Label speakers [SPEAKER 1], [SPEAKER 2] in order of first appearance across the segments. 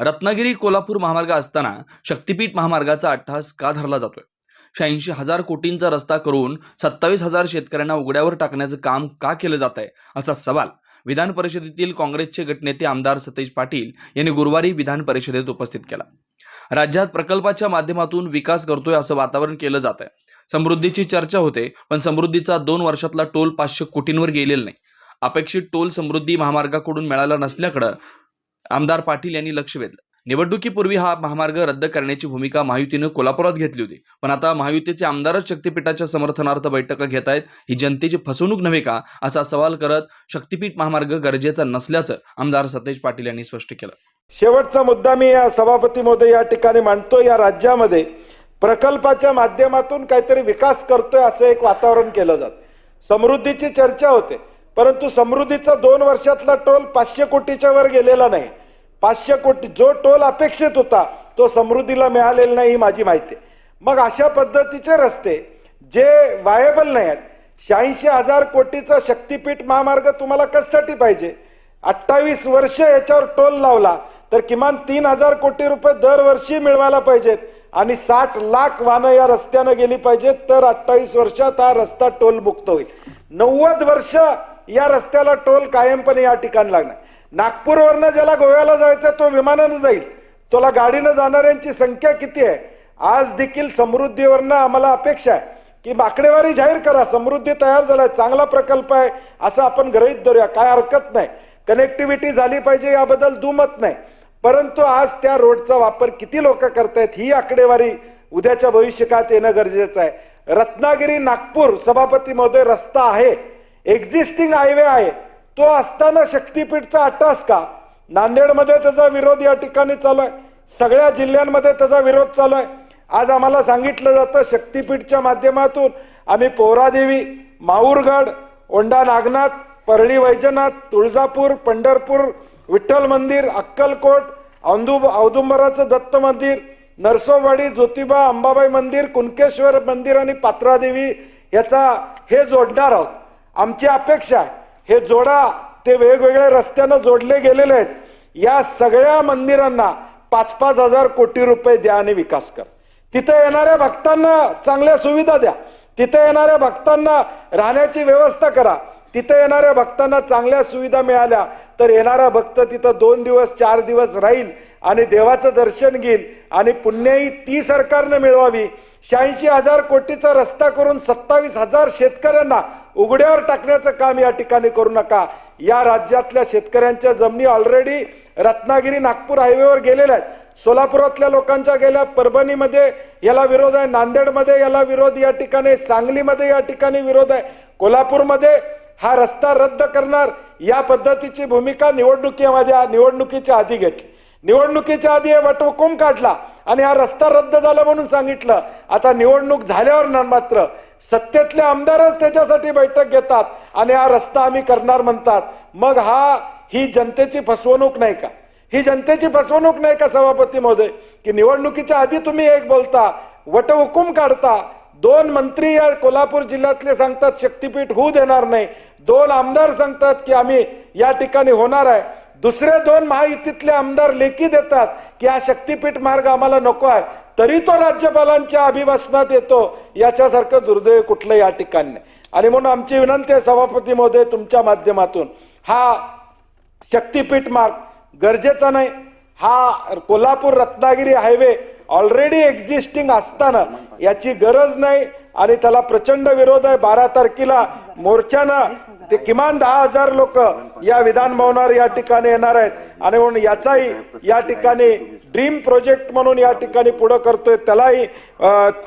[SPEAKER 1] रत्नागिरी कोल्हापूर महामार्ग असताना शक्तिपीठ महामार्गाचा अट्टहास का धरला जातोय? शहाऐंशी हजार कोटींचा रस्ता करून सत्तावीस हजार शेतकऱ्यांना उघड्यावर टाकण्याचं काम का केलं जात आहे असा सवाल विधान परिषदेतील काँग्रेसचे गटनेते आमदार सतेज पाटील यांनी गुरुवारी विधान परिषदेत उपस्थित केला. राज्यात प्रकल्पाच्या माध्यमातून विकास करतोय असं वातावरण केलं जात आहे समृद्धीची चर्चा होते पण समृद्धीचा दोन वर्षातला टोल पाचशे कोटींवर गेलेला नाही. अपेक्षित टोल समृद्धी महामार्गाकडून मिळाला नसल्याकडं आमदार पाटील यांनी लक्ष वेधलं. निवडणुकीपूर्वी हा महामार्ग रद्द करण्याची भूमिका महायुतीनं कोल्हापुरात घेतली होती. पण आता महायुतीचे आमदारच शक्तीपीठाच्या समर्थनार्थ बैठका घेत आहेत. ही जनतेची फसवणूक नव्हे का असा सवाल करत शक्तीपीठ महामार्ग गरजेचा नसल्याचं आमदार सतेज पाटील यांनी स्पष्ट केलं.
[SPEAKER 2] शेवटचा मुद्दा मी या सभापती महोदय या ठिकाणी मांडतो या राज्यामध्ये प्रकल्पाच्या माध्यमातून काहीतरी विकास करतोय असं एक वातावरण केलं जात. समृद्धीची चर्चा होते. परंतु समृद्धीचा दोन वर्षातला टोल पाचशे कोटीच्या वर गेलेला नाही. पाचशे कोटी जो टोल अपेक्षित होता तो समृद्धीला मिळालेला नाही ही माझी माहिती आहे. मग अशा पद्धतीचे रस्ते जे वायबल नाही आहेत शहाऐंशी हजार कोटीचा शक्तीपीठ महामार्ग तुम्हाला कशासाठी पाहिजे? अठ्ठावीस वर्ष याच्यावर टोल लावला तर किमान तीन हजार कोटी रुपये दरवर्षी मिळवायला पाहिजेत आणि साठ लाख वाहनं या रस्त्यानं गेली पाहिजेत तर अठ्ठावीस वर्षात हा रस्ता टोल मुक्त होईल. नव्वद वर्ष या रस्त्याला टोल कायमपणे या ठिकाणी लागणार. नागपूरवरनं ज्याला गोव्याला जायचं तो विमानानं जाईल. तुला गाडीनं जाणाऱ्यांची संख्या किती आहे? आज देखील समृद्धीवरनं आम्हाला अपेक्षा आहे की माकडेवारी जाहीर करा. समृद्धी तयार झालाय चांगला प्रकल्प आहे असं आपण गृहीत धरूया. काय हरकत नाही. कनेक्टिव्हिटी झाली पाहिजे याबद्दल दुमत नाही. परंतु आज त्या रोडचा वापर किती लोक करतायत ही आकडेवारी उद्याच्या भविष्यकाळात येणं गरजेचं आहे. रत्नागिरी नागपूर सभापती महोदय रस्ता आहे. एक्झिस्टिंग हायवे आहे. तो असताना शक्तीपीठचा अट्टास का? नांदेडमध्ये त्याचा विरोध या ठिकाणी चालू आहे. सगळ्या जिल्ह्यांमध्ये त्याचा विरोध चालू आहे. आज आम्हाला सांगितलं जातं शक्तीपीठच्या माध्यमातून आम्ही पोहरादेवी माहूरगड ओंडा नागनाथ परळी वैजनाथ तुळजापूर पंढरपूर विठ्ठल मंदिर अक्कलकोट औंदू औदुंबराचं दत्त मंदिर नरसोबाडी ज्योतिबा अंबाबाई मंदिर कुणकेश्वर मंदिर आणि पात्रादेवी याचा हे जोडणार आहोत. आमची अपेक्षा आहे. हे जोडा ते वेगवेगळ्या रस्त्यानं जोडले गेलेले आहेत. या सगळ्या मंदिरांना पाच पाच हजार कोटी रुपये द्या आणि विकास कर. तिथे येणाऱ्या भक्तांना चांगल्या सुविधा द्या. तिथे येणाऱ्या भक्तांना राहण्याची व्यवस्था करा. तिथं येणाऱ्या भक्तांना चांगल्या सुविधा मिळाल्या तर येणारा भक्त तिथं दोन दिवस चार दिवस राहील आणि देवाचं दर्शन घेईल आणि पुण्याही ती सरकारनं मिळवावी. शहाऐंशी हजार कोटीचा रस्ता करून सत्तावीस हजार शेतकऱ्यांना उघड्यावर टाकण्याचं काम या ठिकाणी करू नका. या राज्यातल्या शेतकऱ्यांच्या जमिनी ऑलरेडी रत्नागिरी नागपूर हायवेवर गेलेल्या आहेत. सोलापुरातल्या लोकांच्या गेल्या परभणीमध्ये याला विरोध आहे नांदेडमध्ये याला विरोध या ठिकाणी सांगलीमध्ये या ठिकाणी विरोध आहे. कोल्हापूरमध्ये हा रस्ता रद्द करणार. या पद्धतीची भूमिका निवडणुकीमध्ये निवडणुकीच्या आधी घेतली. निवडणुकीच्या आधी हे वटहुकूम काढला आणि हा रस्ता रद्द झाला म्हणून सांगितलं. आता निवडणूक झाल्यावर मात्र सत्तेतले आमदारच त्याच्यासाठी बैठक घेतात आणि हा रस्ता आम्ही करणार म्हणतात. मग हा ही जनतेची फसवणूक नाही का? ही जनतेची फसवणूक नाही का सभापती महोदय? की निवडणुकीच्या आधी तुम्ही एक बोलता वटहुकूम काढता दोन मंत्री या कोल्हापूर जिल्ह्यातले सांगतात शक्तीपीठ होऊ देणार नाही. दोन आमदार सांगतात की आम्ही या ठिकाणी होणार आहे. दुसरे दोन महायुतीतले आमदार लेखी देतात की हा शक्तीपीठ मार्ग आम्हाला नको आहे. तरी तो राज्यपालांच्या अभिभाषणात येतो. याच्यासारखं दुर्दैव कुठलं या ठिकाणी नाही. आणि म्हणून आमची विनंती आहे सभापती महोदय तुमच्या माध्यमातून हा शक्तीपीठ मार्ग गरजेचा नाही. हा Kolhapur Ratnagiri highway already existing असताना याची गरज नाही आणि त्याला प्रचंड विरोध आहे. बारा तारखेला मोर्चानं ते किमान दहा हजार लोक या विधानभवनावर या ठिकाणी येणार आहेत. आणि म्हणून याचाही या ठिकाणी ड्रीम प्रोजेक्ट म्हणून या ठिकाणी पुढे करतोय. त्यालाही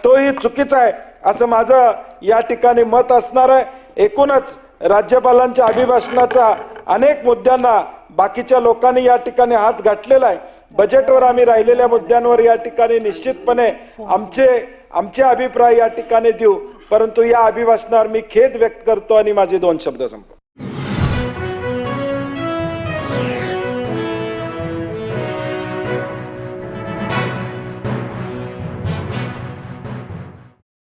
[SPEAKER 2] तोही चुकीचा आहे. असं माझं या ठिकाणी मत असणार आहे. एकूणच राज्यपालांच्या अभिभाषणाचा अनेक मुद्द्यांना बाकीच्या लोकांनी या ठिकाणी हात घातलेला आहे. बजेटवर आम्ही राहिलेल्या मुद्द्यांवर या ठिकाणी निश्चितपणे आमचे आमचे अभिप्राय या ठिकाणी देऊ. परंतु या अभिभाषणावर मी खेद व्यक्त करतो आणि माझे दोन शब्द संपतो